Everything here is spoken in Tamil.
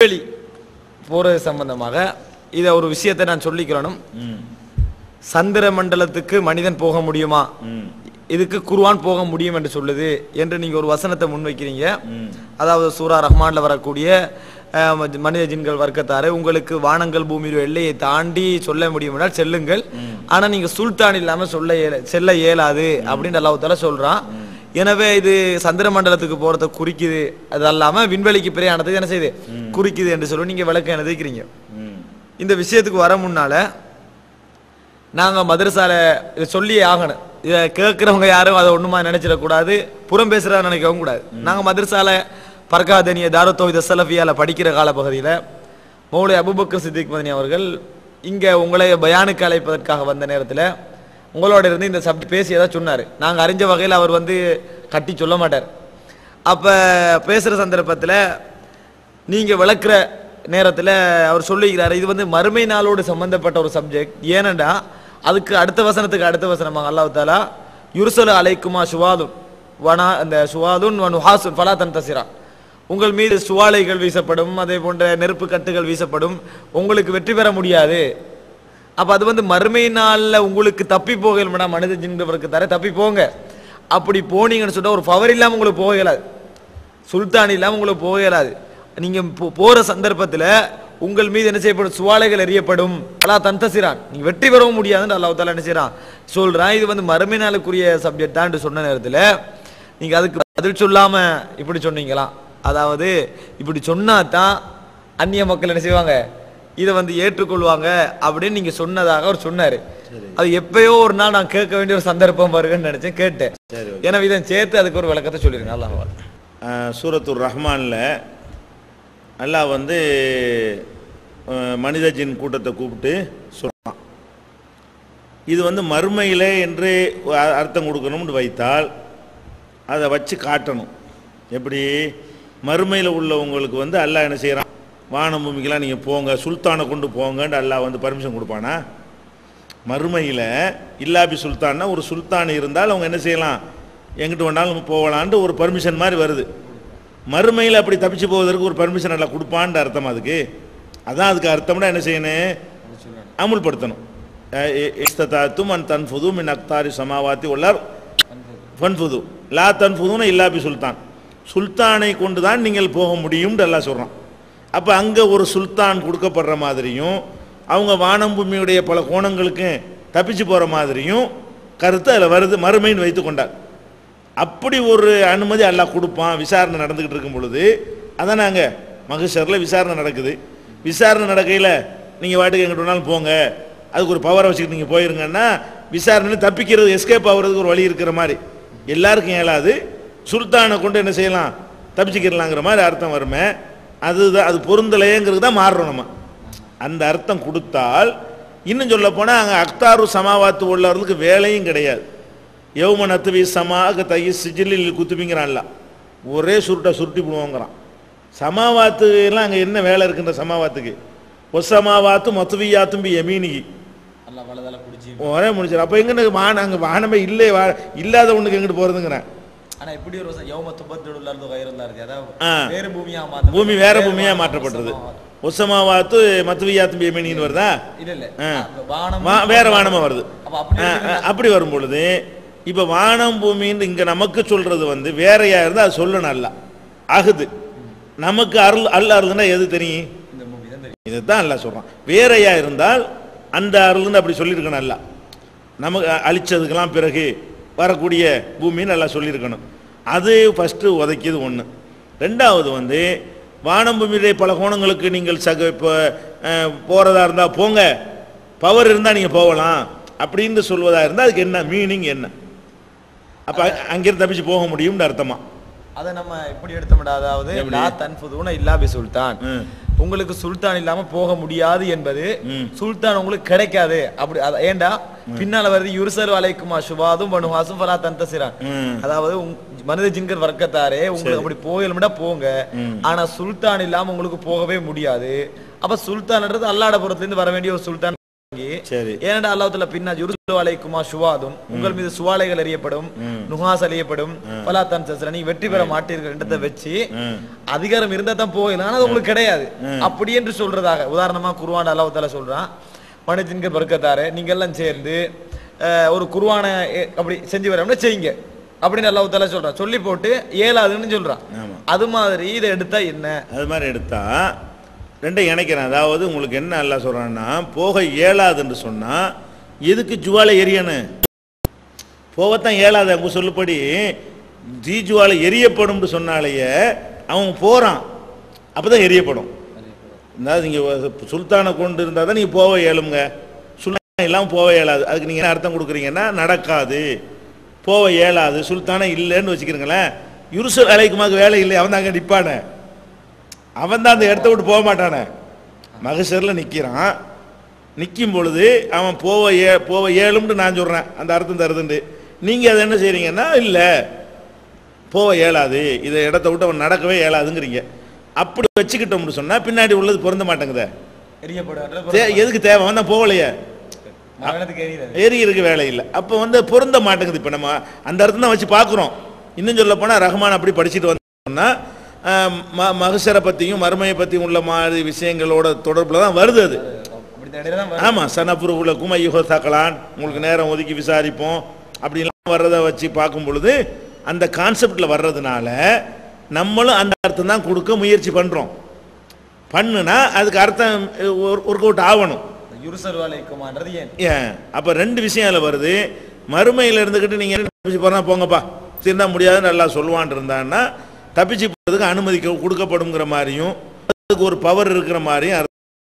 விண்வெளி போறது சம்பந்தமாக இதை ஒரு விஷயத்தை நான் சொல்லிக்கிறணும் ம். சந்திர மண்டலத்துக்கு மனிதன் போக முடியுமா? இதுக்கு குர்ஆன் போக முடியும் என்று சொல்லுது என்று நீங்க ஒரு வசனத்தை முன்வைக்கிறீங்க. அதாவது சூரா ரஹ்மான்ல வரக்கூடிய மனித ஜின்கள் வர்க்கத்தாரே உங்களுக்கு வானங்கள் பூமியில் எல்லையை தாண்டி சொல்ல முடியும் என்றால் செல்லுங்கள். ஆனா நீங்க சுல்தான் இல்லாம சொல்ல இயல செல்ல இயலாது அப்படின்னு அல்லாஹ் தாலா சொல்றான். எனவே இது சந்திர மண்டலத்துக்கு போறதை குறிக்குது. அது அல்லாம விண்வெளிக்கு பிரயாணத்துக்கு என்ன செய்யுது குறிக்குது என்று சொல்லி நீங்க விளக்கம் எழுதிக்கிறீங்க. இந்த விஷயத்துக்கு வர முன்னால நாங்க மதரசால இதை சொல்லியே ஆகணும். இதை கேட்குறவங்க யாரும் அதை ஒண்ணுமா நினைச்சிடக்கூடாது புறம் பேசுறதா நினைக்கவும் கூடாது. நாங்க மதரசால பர்காதனிய தாரத்தோவித சலஃபியால படிக்கிற காலப்பகுதியில மௌலை அபுபக்கர் சித்திக் மதனி அவர்கள் இங்க உங்களை பயானுக்கு அழைப்பதற்காக வந்த நேரத்துல உங்களோட இருந்து இந்த சப்ஜெக்ட் பேசியதா சொன்னாரு. நாங்க அறிஞ்ச வகையில் அவர் வந்து கட்டி சொல்ல மாட்டார். அப்போ பேசுகிற சந்தர்ப்பத்தில் நீங்கள் விளக்குற நேரத்தில் அவர் சொல்லிக்கிறார் இது வந்து மறுமை நாளோடு சம்பந்தப்பட்ட ஒரு சப்ஜெக்ட் ஏனண்டா அதுக்கு அடுத்த வசனத்துக்கு அடுத்த வசனமாக அல்லாஹ் தாலா யுருசல அலைக்குமா சுவாதும் வனா அந்த சுவாதுன் வனு ஹாசுன் ஃபலா தன் தசிரா உங்கள் மீது சுவாலைகள் வீசப்படும் அதே போன்ற நெருப்பு கட்டுகள் வீசப்படும் உங்களுக்கு வெற்றி பெற முடியாது. அப்போ அது வந்து மறுமை நாளில் உங்களுக்கு தப்பி போகலாம் மனித ஜின்கிறவருக்கு தர தப்பி போங்க. அப்படி போனீங்கன்னு சொன்னால் ஒரு பவர் இல்லாமல் உங்களுக்கு போக இயலாது. சுல்தான் இல்லாமல் உங்களுக்கு போக இயலாது. நீங்கள் போ- போகிற சந்தர்ப்பத்தில் உங்கள் மீது என்ன செய்யப்படும்? சுவாலைகள் எறியப்படும். அல்லாஹ் தந்தசிரான். நீங்கள் வெற்றி பெறவும் முடியாதுன்னு அல்லா தாலா என்ன செய்கிறான் சொல்கிறான் இது வந்து மறுமை நாளுக்குரிய சப்ஜெக்ட் தான் சொன்ன நேரத்தில் நீங்கள் அதுக்கு பதில் சொல்லாமல் இப்படி சொன்னீங்களாம். அதாவது இப்படி சொன்னா தான் அந்நிய மக்கள் என்ன செய்வாங்க? இதை வந்து ஏற்றுக்கொள்வாங்க அப்படின்னு நீங்க சொன்னதாக அவர் சொன்னாரு. அது எப்பயோ ஒரு நாள் நான் கேட்க வேண்டிய ஒரு சந்தர்ப்பம் வருதுன்னு நினைச்சேன் கேட்டேன். சரி எனவே இதை சேர்த்து அதுக்கு ஒரு விளக்கத்தை சொல்லிருங்க அல்லாஹ் சூரத்துர் ரஹ்மானில் அல்லாஹ் வந்து அஹ், மனித ஜின் கூட்டத்தை கூப்பிட்டு சொல்றான் இது வந்து மறுமையிலே என்று அர்த்தம் கொடுக்கணும்னு வைத்தால் அதை வச்சு காட்டணும். எப்படி? மறுமையில் உள்ளவங்களுக்கு வந்து அல்லாஹ் என்ன செய்கிறான் வானம் பூமிக்கெல்லாம் நீங்கள் போங்க சுல்தானை கொண்டு போங்கன்ட்டு அல்லாஹ் வந்து பர்மிஷன் கொடுப்பானா? மறுமையில் இல்லாபி சுல்தான்னா ஒரு சுல்தான் இருந்தால் அவங்க என்ன செய்யலாம்? எங்கிட்டு வேணாலும் போகலான்ட்டு ஒரு பர்மிஷன் மாதிரி வருது. மறுமையில் அப்படி தப்பிச்சு போவதற்கு ஒரு பர்மிஷன் எல்லாம் கொடுப்பான்ட்டு அர்த்தம் அதுக்கு? அதான் அதுக்கு அர்த்தம்னா என்ன செய்யணும்? அமுல்படுத்தணும். இஸ்தத்தாத்தும் அன் தன்ஃபுது மின் அக்தாரி சமாவாத்தி உள்ளார் ஃபன்ஃபுது. லா தன்ஃபுதுன்னு இல்லாபி சுல்தான். சுல்தானை கொண்டு தான் நீங்கள் போக முடியும்னு எல்லாம் சொல்கிறான் அப்போ அங்கே ஒரு சுல்தான் கொடுக்கப்படுற மாதிரியும் அவங்க வானம் பூமியுடைய பல கோணங்களுக்கு தப்பிச்சு போகிற மாதிரியும் கருத்து அதில் வருது மறுமைன்னு வைத்து கொண்டார் அப்படி ஒரு அனுமதி எல்லாம் கொடுப்பான் விசாரணை நடந்துக்கிட்டு இருக்கும் பொழுது அதான் நாங்கள் மகேஸ்வரில் விசாரணை நடக்குது. விசாரணை நடக்கையில் நீங்கள் வாட்டுக்கு எங்கிட்ட வேணாலும் போங்க அதுக்கு ஒரு பவரை வச்சுக்கிட்டு நீங்கள் போயிருங்கன்னா விசாரணையில் தப்பிக்கிறது எஸ்கேப் ஆகுறதுக்கு ஒரு வழி இருக்கிற மாதிரி. எல்லாருக்கும் இயலாது. சுல்தானை கொண்டு என்ன செய்யலாம்? தப்பிச்சுக்கிறலாங்கிற மாதிரி அர்த்தம் வருமே. அதுதான் அது பொருந்தலையேங்கிறது தான் மாறுறோம் நம்ம. அந்த அர்த்தம் கொடுத்தால் இன்னும் சொல்ல போனால் அங்கே அக்தாரு சமாவாத்து உள்ளவர்களுக்கு வேலையும் கிடையாது. யௌம நத்துவி சமாக தைய சிஜிலில் குத்துபிங்கிறான்ல ஒரே சுருட்டை சுருட்டி விடுவோங்கிறான் சமாவாத்து எல்லாம் அங்கே என்ன வேலை இருக்குன்ற சமாவாத்துக்கு? ஒசமாவாத்து மத்துவியாத்தும் பி பிடிச்சி. ஒரே முடிச்சிடும் அப்போ எங்கே வான அங்கே வானமே இல்லை வா இல்லாத ஒன்றுக்கு எங்கிட்டு போகிறதுங்கிறேன் வேறு பூமியா பூமி வேற பூமியாக மாற்றப்பட்டது ஒசமாவாத்து மத்துவியாத்தும் பி யமீனின்னு வருதா வானம் வேற வானமாக வருது. அப்ப அப்படி வரும் பொழுது இப்போ வானம் பூமின்னு இங்கே நமக்கு சொல்றது வந்து வேறையா இருந்தால் அது சொல்லணும் அல்ல அகுது. நமக்கு அருள் அல்ல அருள்னா எது தெரியும்? இதுதான் அல்ல சொல்கிறான் வேறையா இருந்தால் அந்த அருள்னு அப்படி சொல்லியிருக்கணும் அல்ல நமக்கு அழிச்சதுக்கெல்லாம் பிறகு வரக்கூடிய பூமின்னு நல்லா சொல்லியிருக்கணும். அது ஃபஸ்ட்டு உதைக்கியது ஒன்று ரெண்டாவது வந்து வானம் பூமியிலே பல கோணங்களுக்கு நீங்கள் சக இப்போ போகிறதா இருந்தால் போங்க. பவர் இருந்தால் நீங்கள் போகலாம். அப்படின்னு சொல்வதா இருந்தால் அதுக்கு என்ன மீனிங் என்ன? அப்போ அங்கிருந்து தப்பிச்சு போக முடியும்னு அர்த்தமா? அத நம்ம இப்படி எடுத்தோம்டா அதாவது எப்படி? லா தன்ஃபுதுன இல்லா பி சுல்தான். உங்களுக்கு சுல்தான் இல்லாம போக முடியாது என்பது. சுல்தான் உங்களுக்கு கிடைக்காது. அப்படி ஏன்டா பின்னால வருது யுர்சல் அலைக்குமா சுபாதும் பனுஹாசும் ஃபலா தந்தசிரான். அதாவது மனித ஜின்கர் வர்க்கத்தாரே உங்களுக்கு அப்படி போகலும்டா போங்க. ஆனா சுல்தான் இல்லாம உங்களுக்கு போகவே முடியாது. அப்ப சுல்தான்ன்றது அல்லாட புறத்துல இருந்து வர வேண்டிய ஒரு சுல்தான். ஏனடா அல்லாஹ்வுல பின்னா யுருசு அலைக்குமா சுவாதும் உங்கள் மீது சுவாலைகள் எறியப்படும் நுகாஸ் எறியப்படும் பலா தன் நீங்க வெற்றி பெற மாட்டீர்கள் என்றதை வச்சு. அதிகாரம் இருந்தா தான் போகலாம் அது உங்களுக்கு கிடையாது. அப்படி என்று சொல்றதாக உதாரணமா குருவான அல்லாஹ் தால சொல்றான் மனிதன்கள் பருக்கத்தாரு நீங்க எல்லாம் சேர்ந்து ஒரு குருவான அப்படி செஞ்சு வரோம்னா செய்யுங்க. அப்படின்னு அல்லாஹ் தால சொல்றான். சொல்லி போட்டு ஏழாதுன்னு சொல்றான். அது மாதிரி இதை எடுத்தா என்ன? அது மாதிரி எடுத்தா ரெண்டையும் இணைக்கிறேன். அதாவது உங்களுக்கு என்ன நல்லா சொல்கிறான்னா போக இயலாதுன்னு சொன்னால் எதுக்கு ஜுவாலை எரியணும்? போகத்தான் இயலாது அவங்க சொல்லுபடி. ஜி ஜுவாலை எரியப்படும்னு சொன்னாலேயே அவன் அப்போ தான் எரியப்படும். அதாவது நீங்கள் சுல்தானை கொண்டு இருந்தால் தான் நீங்கள் போக இயலுங்க சுல்தான் இல்லாமல் போக இயலாது. அதுக்கு நீங்கள் என்ன அர்த்தம் கொடுக்குறீங்கன்னா நடக்காது. போக இயலாது. சுல்தானே இல்லைன்னு வச்சுக்கிறீங்களேன். யுருசல் அலைக்குமாக்கு வேலை இல்லை அவன் தாங்க நிற்பானே அவன் தான் அந்த இடத்த விட்டு போக மாட்டானே. மகசரில் நிற்கிறான் நிற்கும் பொழுது அவன் போக ஏ போக ஏழும்னு நான் சொல்கிறேன் அந்த அர்த்தம் தருதுண்டு. நீங்கள் அதை என்ன செய்கிறீங்கன்னா இல்லை போக இயலாது இதை இடத்த விட்டு அவன் நடக்கவே இயலாதுங்கிறீங்க அப்படி வச்சுக்கிட்டோம்னு சொன்னால் பின்னாடி உள்ளது பொருந்த மாட்டேங்குதே. எதுக்கு தேவை? அவன் போகலையே. எரியறதுக்கு வேலை இல்லை. அப்போ வந்து பொருந்த மாட்டேங்குது. இப்போ நம்ம அந்த அர்த்தம் தான் வச்சு பார்க்குறோம். இன்னும் சொல்ல போனால் ரஹ்மான் அப்படி படிச்சுட்டு வந்தோம்னா ம மகசரை பற்றியும் மறுமையை பற்றியும் உள்ள மாதிரி விஷயங்களோட தொடர்பில் தான் வருது அது. ஆமாம் சனப்புருகுல குமையுக தாக்கலான் உங்களுக்கு நேரம் ஒதுக்கி விசாரிப்போம். அப்படிலாம் வர்றதை வச்சு பார்க்கும் பொழுது அந்த கான்செப்டில் வர்றதுனால நம்மளும் அந்த அர்த்தம் தான் கொடுக்க முயற்சி பண்ணுறோம் பண்ணுனா அதுக்கு அர்த்தம் ஒர்க் அவுட் ஆகணும். ஏன்? அப்போ ரெண்டு விஷயம் அதில் வருது. மறுமையில் இருந்துக்கிட்டு நீங்கள் போனால் போங்கப்பா. திருந்தா முடியாதுன்னு நல்லா சொல்லுவான் இருந்தான்னா தப்பிச்சு போகிறதுக்கு அனுமதி கொடுக்கப்படுங்கிற மாதிரியும் அதுக்கு ஒரு பவர் இருக்கிற மாதிரியும்